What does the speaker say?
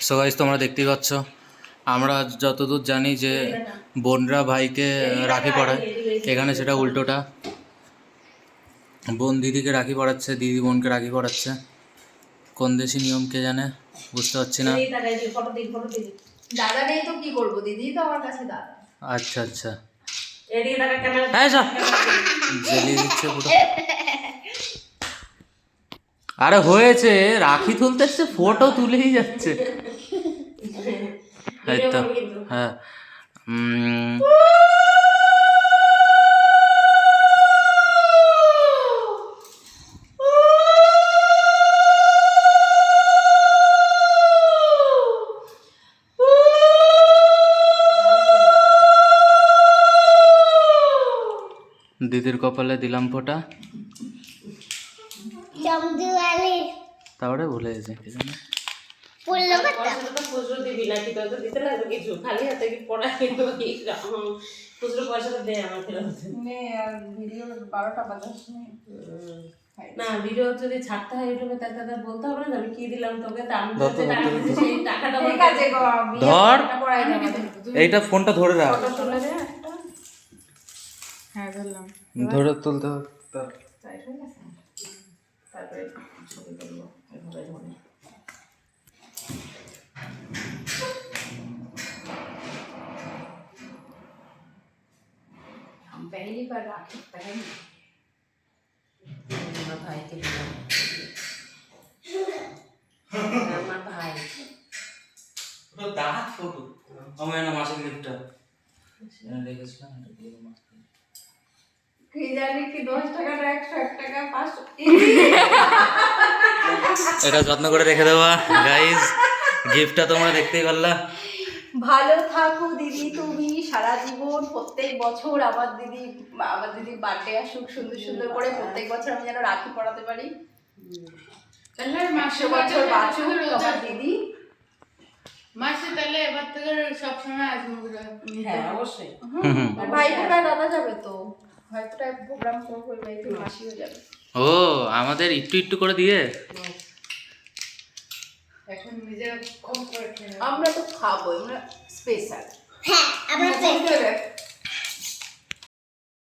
So guys তোমরা দেখতেই পাচ্ছ আমরা যতদূর জানি যে বোনরা ভাইকে রাখি পড়ায় এখানে সেটা উল্টোটা। বোন দিদিকে রাখি পড়াচ্ছে দিদি বোনকে রাখি পড়াচ্ছে। কোন দেশি নিয়ম কে জানে বুঝতে পারছি না। ফটো দিন ফটো দিন। দাদা নেই তো কি করব? দিদি তো আমার কাছে দাদা। আচ্ছা আচ্ছা। হ্যাঁ সব জ্বালিয়ে দিচ্ছে পুরো। আরে হয়েছে রাখি তুলতে এসছে ফটো তুলেই যাচ্ছে। হ্যাঁ। দিদির কপালে দিলাম ফোঁটা। তারপরে ভুলে গেছে কি জানি। পড়ল কথা খুচরো দিবি না কি তোর দিতে লাগবে কিছু খালি হাতে কি পড়াই খুচরো পয়সাটা দে আমার ফেরত নে আর ভিডিও বারোটা বাজার না ভিডিও যদি ছাড়তে হয় ইউটিউবে তাহলে তাদের বলতে হবে না আমি কি দিলাম তোকে তা আমি যে টাকা দিচ্ছি সেই টাকাটা ঠিক আছে গো ধর। একটা পড়াই না আমাদের। এইটা ফোনটা ধরে রাখ। তুলে দে হ্যাঁ ধরলাম। ধরে তুলতে হবে। তাই হয়ে তারপরে ছবি তুলবো এভাবে ধরে हम पहली बार राखी पहन আমার ভাইকে দিলাম আমার ভাই দাঁত ফটো আমার না মাসের গিফটটা দেখেছিলাম এটা দিয়ে দিলাম। কি জানি কি দশ টাকা একশো এক টাকা পাঁচশো? এটা যত্ন করে রেখে দেওয়া গাইজ গিফটটা তোমরা দেখতেই পারলা। ভালো থাকো দিদি তুমি সারা জীবন প্রত্যেক বছর আমার দিদি আমার দিদির বার্থডে আসুক সুন্দর সুন্দর করে প্রত্যেক বছর আমি যেন রাখি পড়াতে পারি। তাহলে মাসে বছর বাঁচুক আমার দিদি। মাসে তাহলে এবার থেকে সবসময় আসব। হ্যাঁ অবশ্যই। আর ভাইফোঁটায় দাদা যাবে তো? ভাইফোঁটায় প্রোগ্রাম করব মাসিও যাবে। ও আমাদের একটু একটু করে দিয়ে? এখন নিজেরা কম করে আমরা তো খাব আমরা স্পেশাল হ্যাঁ আমরা পেরে